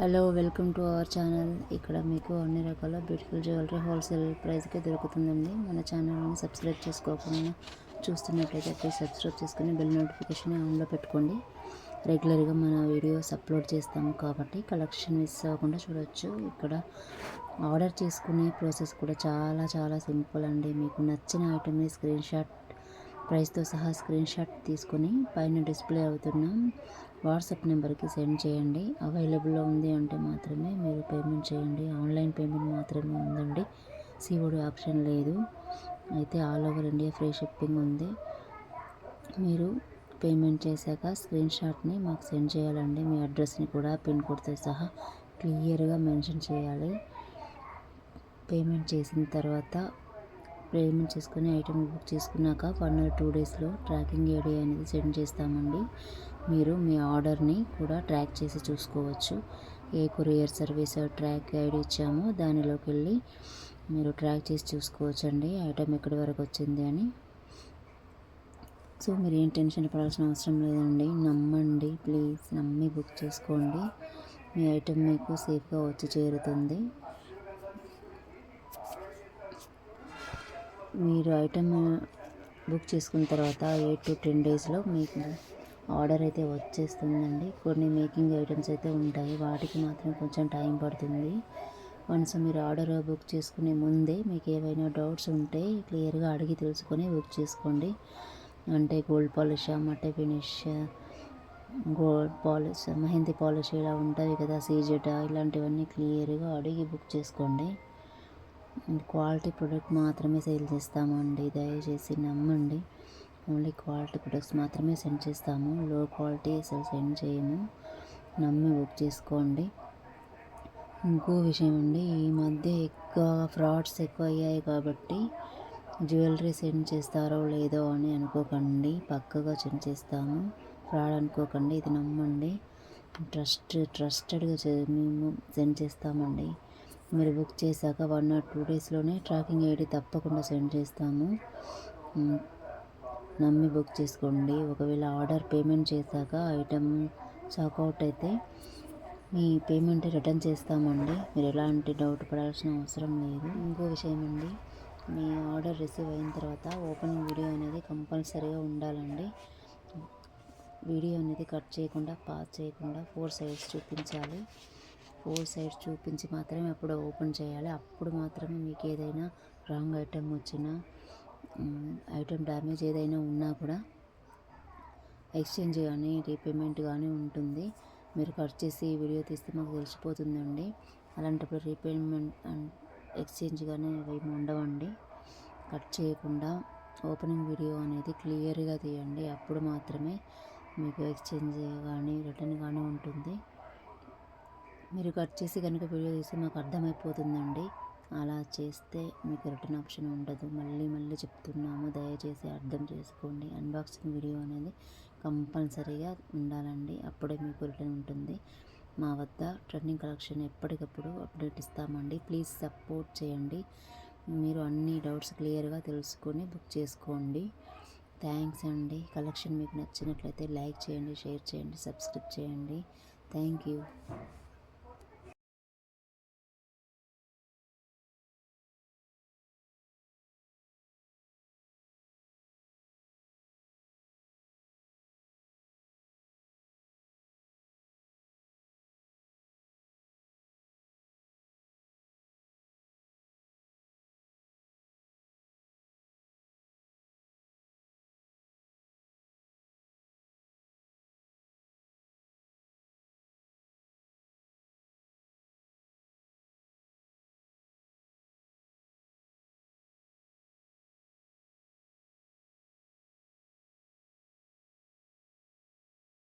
Hello welcome to our channel ఇక్కడ మీకు అన్ని రకాల బ్యూటిఫుల్ జ్యువెలరీ హోల్సేల్ ప్రైస్కే దొరుకుతుందండి. మన ఛానల్ని సబ్స్క్రైబ్ చేసుకోకుండా చూస్తున్నట్లయితే ప్లీజ్ సబ్స్క్రైబ్ చేసుకుని బెల్ నోటిఫికేషన్ ఆన్లో పెట్టుకోండి. రెగ్యులర్గా మన వీడియోస్ అప్లోడ్ చేస్తాము కాబట్టి కలెక్షన్ మిస్ అవ్వకుండా చూడవచ్చు ఇక్కడ ఆర్డర్ చేసుకునే ప్రాసెస్ కూడా చాలా చాలా సింపుల్ అండి. మీకు నచ్చిన ఐటమ్ని స్క్రీన్ షాట్ ప్రైస్తో సహా స్క్రీన్ షాట్ తీసుకొని పైన డిస్ప్లే అవుతున్న వాట్సాప్ నెంబర్కి సెండ్ చేయండి. అవైలబుల్లో ఉంది అంటే మాత్రమే మీరు పేమెంట్ చేయండి. ఆన్లైన్ పేమెంట్ మాత్రమే ఉందండి. సీఓడి ఆప్షన్ లేదు. అయితే all over India free shipping ఉంది. మీరు పేమెంట్ చేశాక స్క్రీన్ షాట్ని మాకు సెండ్ చేయాలండి. మీ అడ్రస్ని కూడా పిన్ కోడ్తో సహా క్లియర్గా మెన్షన్ చేయాలి. పేమెంట్ చేసిన తర్వాత పేమెంట్ చేసుకుని ఐటమ్ బుక్ చేసుకున్నాక వన్ ఆర్ టూ డేస్లో ట్రాకింగ్ ఏడి అనేది సెండ్ చేస్తామండి. మీరు మీ ఆర్డర్ని కూడా ట్రాక్ చేసి చూసుకోవచ్చు. ఏ కొరియర్ సర్వీస్ ట్రాక్ ఐడి ఇచ్చామో దానిలోకి వెళ్ళి మీరు ట్రాక్ చేసి చూసుకోవచ్చు అండి ఐటమ్ ఎక్కడి వరకు వచ్చింది అని. సో మీరు ఏం టెన్షన్ పడాల్సిన అవసరం లేదండి. నమ్మండి ప్లీజ్ నమ్మి బుక్ చేసుకోండి. మీ ఐటమ్ మీకు సేఫ్గా వచ్చి చేరుతుంది. మీరు ఐటమ్ బుక్ చేసుకున్న తర్వాత ఎయిట్ టు టెన్ డేస్లో మీకు ఆర్డర్ అయితే వచ్చేస్తుందండి. కొన్ని మేకింగ్ ఐటమ్స్ అయితే ఉంటాయి. వాటికి మాత్రం కొంచెం టైం పడుతుంది. వన్స్ మీరు ఆర్డర్ బుక్ చేసుకునే ముందే మీకు ఏవైనా డౌట్స్ ఉంటే క్లియర్గా అడిగి తెలుసుకొని బుక్ చేసుకోండి. అంటే gold polish matte finish gold polish mehndi polish ఇలా ఉంటాయి కదా సీజెట్ ఇలాంటివన్నీ క్లియర్గా అడిగి బుక్ చేసుకోండి. క్వాలిటీ ప్రొడక్ట్ మాత్రమే సేల్ చేస్తామండి. దయచేసి నమ్మండి. ఓన్లీ క్వాలిటీ ప్రొడక్ట్స్ మాత్రమే సెండ్ చేస్తాము. లో క్వాలిటీ అసలు సెండ్ చేయము. నమ్మి బుక్ చేసుకోండి. ఇంకో విషయం అండి. ఈ మధ్య ఎక్కువ ఫ్రాడ్స్ ఎక్కువ అయ్యాయి కాబట్టి జ్యువెలరీ సెండ్ చేస్తారో లేదో అని అనుకోకండి. పక్కగా సెండ్ చేస్తాము. ఫ్రాడ్ అనుకోకండి. ఇది నమ్మండి. ట్రస్ట్ ట్రస్టెడ్గా మేము సెండ్ చేస్తామండి. మీరు బుక్ చేశాక వన్ ఆర్ టూ డేస్లోనే ట్రాకింగ్ ఐడి తప్పకుండా సెండ్ చేస్తాము. నమ్మి బుక్ చేసుకోండి. ఒకవేళ ఆర్డర్ పేమెంట్ చేశాక ఐటమ్ చాకౌట్ అయితే మీ పేమెంట్ రిటర్న్ చేస్తామండి. మీరు ఎలాంటి డౌట్ పడాల్సిన అవసరం లేదు. ఇంకో విషయం అండి మీ ఆర్డర్ రిసీవ్ అయిన తర్వాత ఓపెనింగ్ వీడియో అనేది కంపల్సరీగా ఉండాలండి. వీడియో అనేది కట్ చేయకుండా పాస్ చేయకుండా ఫోర్ సైడ్స్ చూపించాలి. ఫోర్ సైడ్స్ చూపించి మాత్రమే అప్పుడు ఓపెన్ చేయాలి. అప్పుడు మాత్రమే మీకు ఏదైనా రాంగ్ ఐటెం వచ్చినా ఐటెం డ్యామేజ్ ఏదైనా ఉన్నా కూడా ఎక్స్చేంజ్ కానీ రీపేమెంట్ కానీ ఉంటుంది. మీరు కట్ చేసి వీడియో తీస్తే మాకు తెలిసిపోతుందండి. అలాంటప్పుడు రీపేమెంట్ అండ్ ఎక్స్చేంజ్ కానీ అవి ఉండవండి. కట్ చేయకుండా ఓపెనింగ్ వీడియో అనేది క్లియర్గా తీయండి. అప్పుడు మాత్రమే మీకు ఎక్స్చేంజ్ కానీ రిటర్న్ కానీ ఉంటుంది. మీరు కట్ చేసి కనుక వీడియో తీస్తే మాకు అర్థమైపోతుందండి. అలా చేస్తే మీకు రిటర్న్ ఆప్షన్ ఉండదు. మళ్ళీ మళ్ళీ చెప్తున్నాము. దయచేసి అర్థం చేసుకోండి. అన్బాక్సింగ్ వీడియో అనేది కంపల్సరీగా ఉండాలండి. అప్పుడే మీకు రిటర్న్ ఉంటుంది. మా వద్ద ట్రెండింగ్ కలెక్షన్ ఎప్పటికప్పుడు అప్డేట్ ఇస్తామండి. ప్లీజ్ సపోర్ట్ చేయండి. మీరు అన్ని డౌట్స్ క్లియర్గా తెలుసుకొని బుక్ చేసుకోండి. థ్యాంక్స్ అండి. కలెక్షన్ మీకు నచ్చినట్లయితే లైక్ చేయండి షేర్ చేయండి సబ్స్క్రైబ్ చేయండి. Thank you.